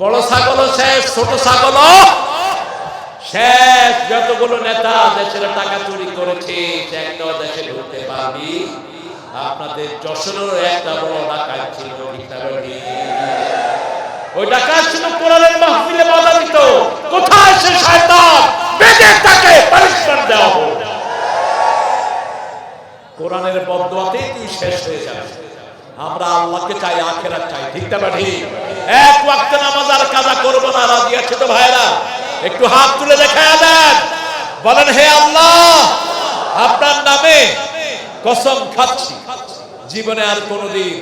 বড় ছাগল শেষ, ছোট ছাগল শেষ। যতগুলো নেতা দেশের টাকা চুরি করেছে, সে একটাও দেশে ঢুকতে পারবি আপনাদের যশোরেরও একটা বড় ডাকাত ছিল? ওই ডাকাত ছিল কোরআনের মাহফিলে বাধা দিত কোথায় সে শয়তান? বেঁধে তাকে পানিশমেন্ট দেওয়া হোক। কোরআনের বদুয়াতেই তুই শেষ হয়ে যাবে। আমরা আল্লাহকে চাই আখেরাত চাই ঠিক না ঠিক। এক ওয়াক্ত নামাজ আর কাজা করব না রাজি আছে তো ভাইরা? একটু হাত তুলে দেখায় দেন বলেন হে আল্লাহ আপনার নামে কসম খাচ্ছি। জীবনে আর কোনোদিন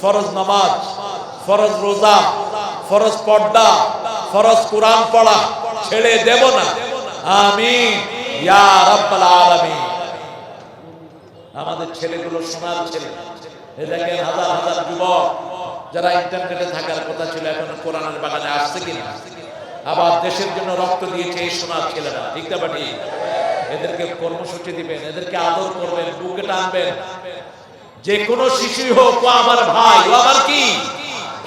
ফরজ নামাজ ফরজ রোজা ফরজ পর্দা ফরজ কোরআন পড়া ছেড়ে দেব না। আমিন। ইয়া রাব্বাল আলামিন। আমাদের ছেলেগুলো সোনার ছেলে। দেখেন হাজার হাজার যুবক যারা ইন্টারনেটে থাকার কথা ছিল, এখন কোরআনের বাগানে আসছে কিনা? আবার দেশের জন্য রক্ত দিয়েছে এই সোনার ছেলেরা, ঠিক এদেরকে কর্মসূচি দিবেন, এদেরকে আদর করবেন, বুকে টানবেন। যে কোনো শিশুই হোক, ও আমার ভাই, ও আমার কি?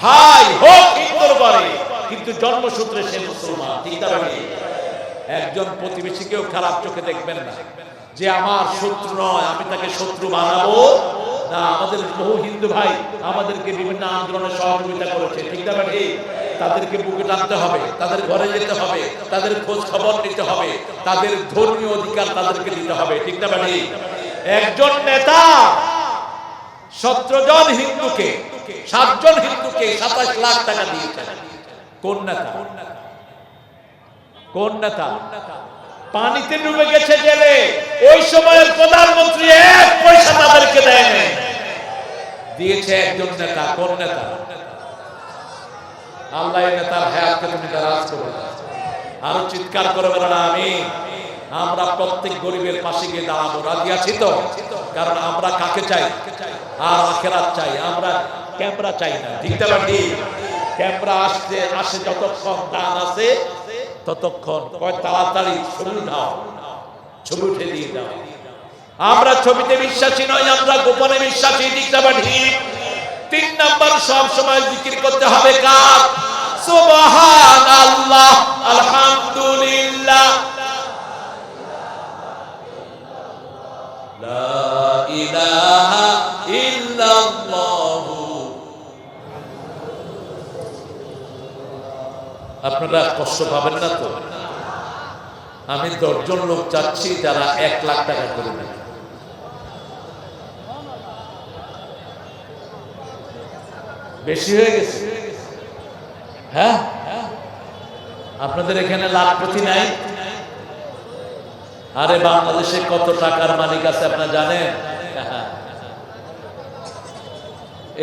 ভাই হোক হিন্দুর করে কিন্তু জন্মসূত্রে সে মুসলমান, ঠিক না বাটি? একজন প্রতিবেশীকেও খারাপ চোখে দেখবেন না। যে আমার শত্রু নয়, আমি তাকে শত্রু বানাবো না, আমাদের বহু হিন্দু ভাই আমাদেরকে বিভিন্ন আন্দোলনে সহযোগিতা করেছে, ঠিক না ঠিক তাদেরকে বুকে টানতে হবে, তাদের ঘরে যেতে হবে, তাদের খোঁজ খবর নিতে হবে, তাদের ধর্মীয় অধিকার তাদেরকে দিতে হবে, ঠিক না ঠিক একজন নেতা সতেরো হিন্দুকে, সাতজন হিন্দুকে সাতাশ লাখ টাকা দিয়েছেন। কোন নেতা? কোন নেতা? পানিতে ডুবে গেছে জেলে, ওই সময়ের প্রধানমন্ত্রী এক পয়সা তাদেরকে দেয়নি। দিয়েছে একজন নেতা, কোন নেতা? আল্লাহ নেতার হায়াতকে তুমি দারাজ করো। আরও চিৎকার করে বলেন আমি আমরা প্রত্যেক গরিবের পাশে গিয়ে দাঁড়াবো। রাজি আছি তো? কারণ আমরা কাকে চাই? আর আখেরাত চাই। আমরা ক্যামেরা চাই না, ঠিক না ঠিক ক্যামেরা আসতে আসে যতক্ষণ দান আছে, ততক্ষণ কয় তাড়াতাড়ি ছবি উঠাও। ছবি উঠে দিয়ে দাও। আমরা ছবিতে বিশ্বাসী নয় আমরা গোপনে বিশ্বাসী না ঠিক তিন নাম্বার, সব সময় জিকির করতে হবে কার? সুবহান আল্লাহ আলহামদুলিল্লাহ আপনারা কষ্ট পাবেন না তো? আমি দশজন লোক চাচ্ছি যারা এক লাখ টাকা করে নেয়। বেশি হয়ে গেছে। হ্যাঁ? আপনাদের এখানে লাখপতি নাই? আরে বাংলাদেশে কত টাকার মালিক আছে আপনারা জানেন?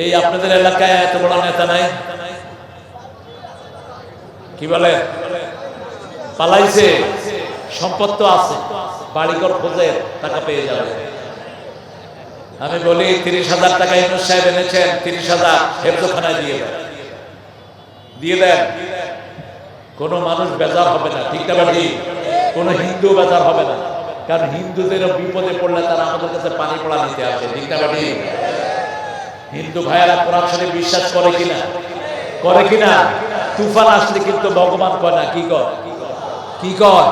এই আপনাদের এলাকায় এত বড় নেতা নাই? কি বলে? পালাইছে। সম্পদ তো আছে। বাড়িঘর খোঁজে টাকা পেয়ে যাবে। আমি বলি, তিরিশ হাজার টাকা ইউনুস সাহেব এনেছেন, তিরিশ হাজার হেফজোখানায় দিয়ে দেন। দিয়ে দেন। কোন মানুষ বেজার হবে না, ঠিক না কোন হিন্দু বেজার হবে না। কারণ হিন্দুদের বিপদে পড়লে তারা আমাদের কাছে পানি পড়া নিতে আসে, ঠিক না হিন্দু ভাইয়েরা কোরআন শরীফ বিশ্বাস করে কিনা করে কিনা তুফান আসলে কিন্তু ভগবান কয় না, কি কর কি কর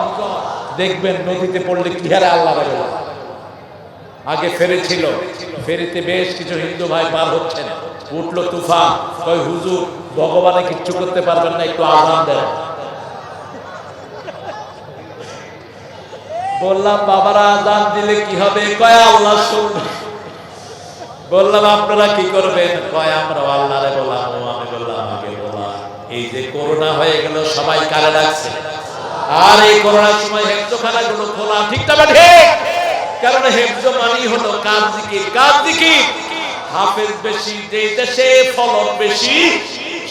দেখবেন নদীতে পড়লে কি হারে আল্লাহ রাখে আগে ফেরি ছিল। ফেরিতে বেশ কিছু হিন্দু ভাই পার হচ্ছেন। উঠল তুফান। কয়, হুজুর, ভগবানে কিচ্ছু করতে পারবেন না, একটু আজান দেন। বললাম, বাবারা, আজান দিলে কি হবে? কয়, আল্লাহ শুনবে। বললাম, আপনারা কি করবেন? কয়, আমরা আল্লাহরে বললাম আমি বললাম আগে বললাম এই যে করোনা হয়ে গেল, সবাই কারে ডাকছে। আর এই করোনার সময় হেফজোখানা গুলো খোলা, ঠিক না ঠিক? কারণ হেফজো মানি হলো কাজ দিকির কাজ দিকির হাফেজ বেশি, যে দেশে ফলন বেশি,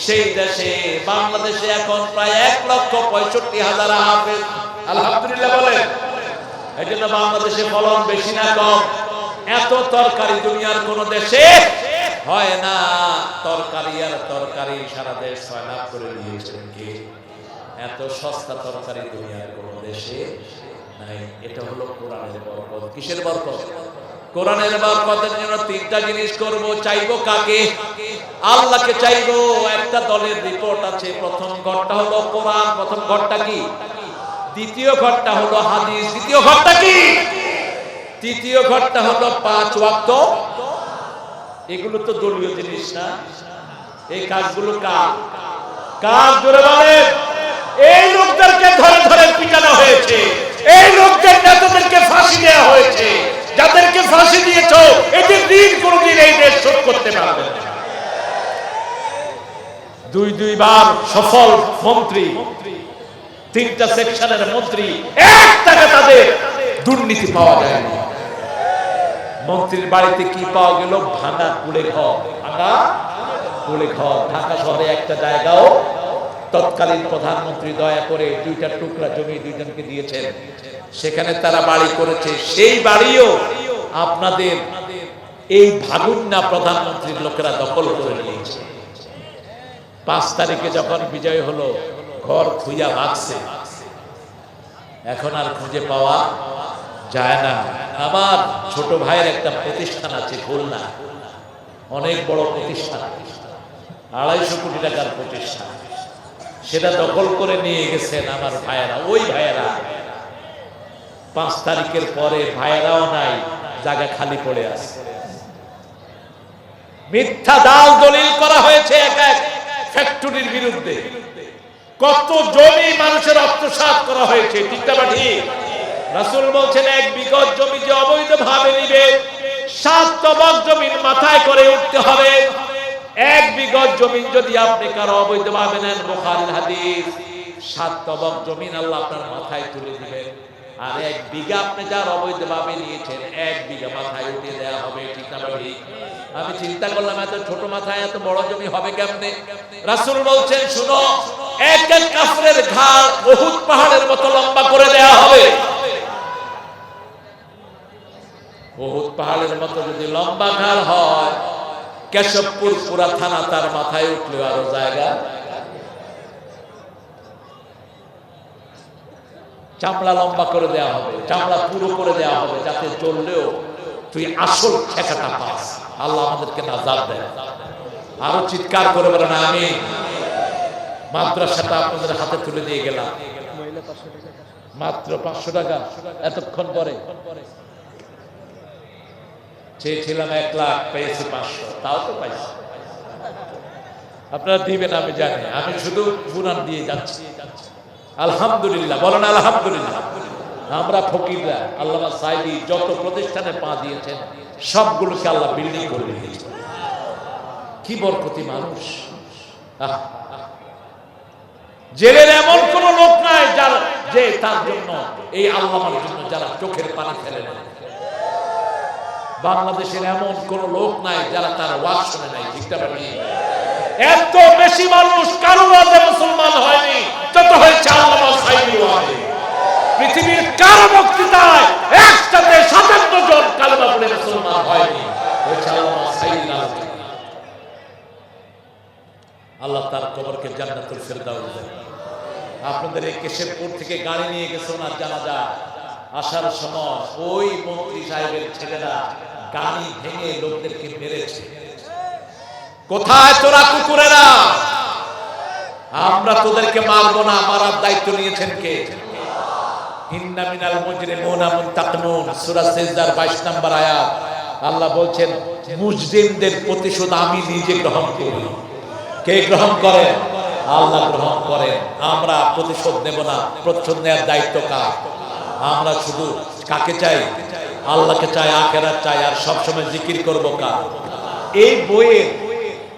সেই দেশে। বাংলাদেশে এখন প্রায় এক লক্ষ পঁয়ষট্টি হাজার হাফেজ। আলহামদুলিল্লাহ বলেন। এই জন্য বাংলাদেশে ফলন বেশি না কম। এত তরকারি দুনিয়ার কোন দেশে হয় না। তরকারি আর তরকারি সারা দেশ ছয় লাভ করে দিয়েছেন কে এত সস্তা তরকারি দুনিয়ার কোন দেশে এটা হলো কোরআনের বরকত। কিসের বরকত? কোরআনের বরকতের জন্য তিনটা জিনিস করব, চাইব কাকে? আল্লাহকে চাইব, একটা দলের রিপোর্ট আছে, প্রথম ঘরটা হলো কোরআন, প্রথম ঘরটা কি? দ্বিতীয় ঘরটা হলো হাদিস, দ্বিতীয় ঘরটা কি? তৃতীয় ঘরটা হলো পাঁচ ওয়াক্ত। এগুলো তো দলীয় জিনিস না। এই কাজগুলো কার? কার? জোরে বলেন। এই লোকদেরকে ধরে ধরে পিটানো হয়েছে। এই লোকদের নেতাদেরকে ফাঁসি দেওয়া হয়েছে, যাদেরকে ফাঁসি দিয়েছ, এদের দিন কোনদিন এই দেশ শোধ করতে পারবে। দুই দুইবার সফল মন্ত্রী, তিনটা সেকশনের মন্ত্রী, এক টাকা তাদের দুর্নীতি পাওয়া যায় মন্ত্রীর বাড়িতে কি পাওয়া গেল? ভাঙা কুড়ে ঘর ভাঙা কুড়ে ঘর ঢাকা শহরে একটা জায়গাও তৎকালীন প্রধানমন্ত্রী দয়া করে দুইটা টুকরা জমি দুইজনকে দিয়েছেন। সেখানে তারা বাড়ি করেছে। সেই বাড়িও আপনাদের এই ভাগুন্না প্রধানমন্ত্রীর লোকেরা দখল করে নিয়েছে। পাঁচ তারিখে যখন বিজয় হলো, ঘর খুঁজা ভাগছে এখন আর খুঁজে পাওয়া যায় না। আমার ছোট ভাইয়ের একটা প্রতিষ্ঠান আছে খুলনা। অনেক বড় প্রতিষ্ঠান। আড়াইশো কোটি টাকার প্রতিষ্ঠান। সেটা দখল করে নিয়ে গেছেন আমার ভাইয়েরা, ওই ভাইয়েরা। পাঁচ তারিখের পরে ভাইয়েরাও নাই, জায়গা খালি পড়ে আছে। মিথ্যা দাল দলিল করা হয়েছে এক এক ফ্যাক্টরির বিরুদ্ধে। কত জমি মানুষের আত্মসাৎ করা হয়েছে, ঠিক না বা ঠিক রাসূল বলছেন, এক বিগত জমি যে অবৈধ ভাবে নিবে, সাত তবক জমির মাথায় করে উঠতে হবে। এক বিগত জমিন যদি আপনি কারও অবৈধ ভাবে নেন, বুখারীর হাদিস, সাত তবক জমিন আল্লাহ আপনার মাথায় তুলে দিবেন আর এক বিঘা আপনি যার অবৈধ ভাবে নিয়েছেন, এক বিঘা মাথায় উঠিয়ে দেওয়া হবে, ঠিক না আমি চিন্তা করলাম, এত ছোট মাথায় এত বড় জমি হবে কেমনে? রাসূল বলছেন, শুনো, এক এক কাফরের ঘাড় বহুত পাহাড়ের মতো লম্বা করে দেয়া হবে। বহুত পাহাড়ের মতো যদি লম্বা ঘাড় হয় কেশবপুর পুরা থানা তার মাথায় উঠলে আরও জায়গা। চামড়া লম্বা করে দেওয়া হবে, চামড়া পুরো করে দেওয়া হবে, যাতে চললেও তুই আসল ঠেকাটা পাস। আল্লাহ আমাদেরকে নাজাদ দেয় আরও চিৎকার করে বলেন আমি মাদ্রাসাটা আপনাদের হাতে তুলে দিয়ে গেলাম। মাত্র পাঁচশো টাকা। এতক্ষণ পরে চেয়েছিলাম এক লাখ, পেয়েছি পাঁচশো। তাও তো পাইছি। আপনারা দিবেন, আমি জানি। আমি শুধু গুণান দিয়ে যাচ্ছি। আলহামদুলিল্লাহ। বলেন আলহামদুলিল্লাহ। আমরা ফকিররা, আল্লাহ সাইদি যত প্রতিষ্ঠানে পা দিয়েছেন, সবগুলোকে আল্লাহ বিল্ডিং করে দিয়েছেন কি বরকতি মানুষ। জেলের এমন কোন লোক নাই যার যে তার জন্য, এই আল্লাহর জন্য যারা চোখের পানি ফেলে না বাংলাদেশের এমন কোন লোক নাই যারা তার ওয়াজ শুনে নাই ঠিকটা পারি এত বেশি মানুষ কারও ওয়াজে মুসলমান হয়নি, যত হয়েছে সাইদি ওয়াজে। পৃথিবীর কারও বক্তৃতায় একসাথে সাতান্ন জন কালেমা পড়ে মুসলমান হয়নি, হয়েছে সাইদির আলোচনা আল্লাহ তার কবরকে জান্নাতুল ফেরদাউস দেন। আপনাদের এই কেশবপুর থেকে গাড়ি নিয়ে গেছে ওনার জানাজা। আসার সময় ওই মন্ত্রী সাহেবের ছেলেরা গাড়ি ভেঙে লোকদেরকে মেরেছে। কোথায় তোরা কুকুরেরা? আমরা তোদেরকে মারবো না, মারার দায়িত্ব নিয়েছেন কে? ইন্না মিনাল মুজরিমুনা মুনতাকিমুন সূরা সিজদার 22 নম্বর আয়াত। আল্লাহ বলছেন প্রতিশোধ আমি নিজে গ্রহণ করি। কে গ্রহণ আল্লাহ গ্রহণ আমরা প্রতিশোধ না দায়িত্ব আমরা শুধু কাকে চাই? আল্লাহকে চাই, আখেরাত চাই, আর সবসময় জিকির করব কার? এই বইয়ের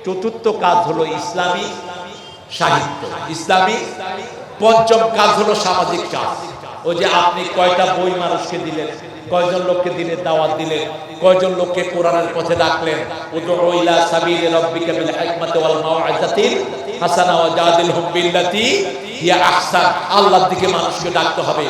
চতুর্থ কাজ হলো ইসলামী সাহিত্য। ইসলামী পঞ্চম কাজ হলো সামাজিক কাজ ও যে আপনি কয়টা বই মানুষকে দিলেন, কয়জন লোককে দিনের দাওয়াত দিলেন, কয়জন লোককে কোরআনের পথে ডাকলেন, উদউ আল্লাহর দিকে মানুষকে ডাকতে হবে।